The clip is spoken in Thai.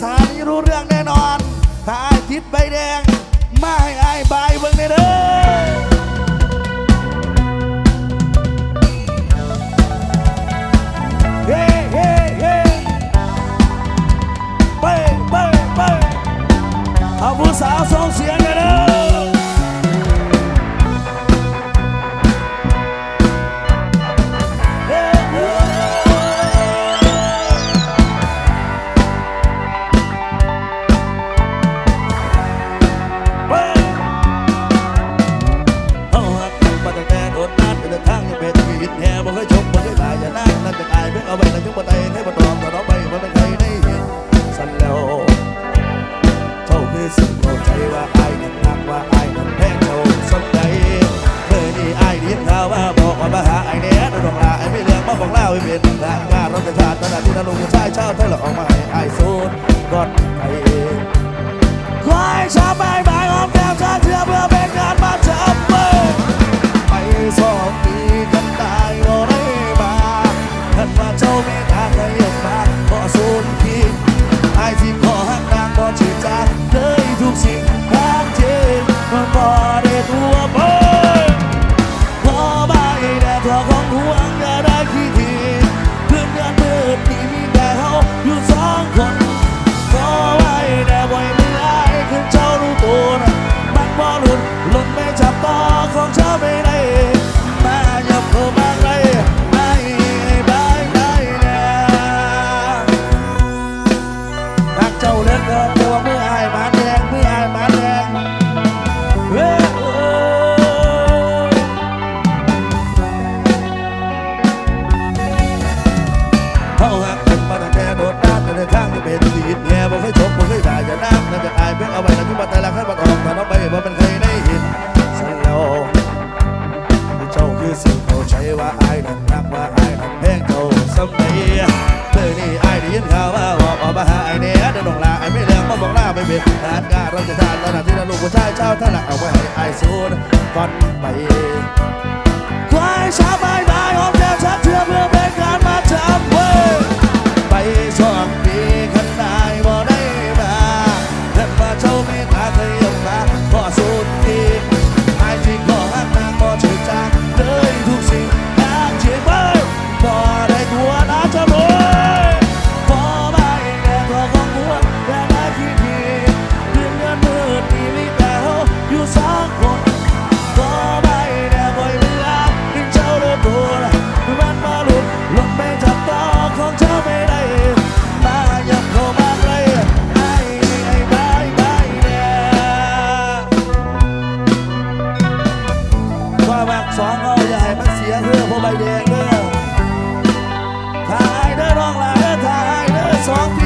ษานี่รู้เรื่องแน่นอน ถ้าไอ้ทิศใบแดง มาให้ไอ้ใบายเบิ่งเด้อเด้อเฮ้เฮ้เฮ้ไปไปไปเอาผู้สาวส่งเสียงาบอกเล่าให้เป็น เจ้าเลือเกินแต่ว่ามืออายหมาแดงมืออายหมาแดงเฮ้ยเอ้ยเขาหักกันมาตั้งแต่โดดน้ำในข้างที่เป็นสีแง่บ่เคยชมบ่เคยด่าอย่าน้ำนั่นจะอายเพิ่งเอาไว้แล้วที่มาแต่ละขั้นมาตองแต่น้องไปว่ามันเคยได้เห็นสั่นแล้วที่เจ้าคือสิ่งเขาใช้ว่าอายนั้นนักว่าอายนั้นแพงเจ้าสมัยเมื่อนี้อายได้ยินข่าวว่าออกมาหาไอ้เนี้ย ไม่เป็นงานการเราจะทานแล้วนะที่เราลูกผู้ชายเจ้าท่านักเอาไว้ให้ไอซูนก่อนไปควายชาวบ้า สองเอาอย่าให้มันเสียเพื่อพ่อใบแดงเด้อถ่ายเด้อร้องลาเด้อถ่ายเด้อสองพี่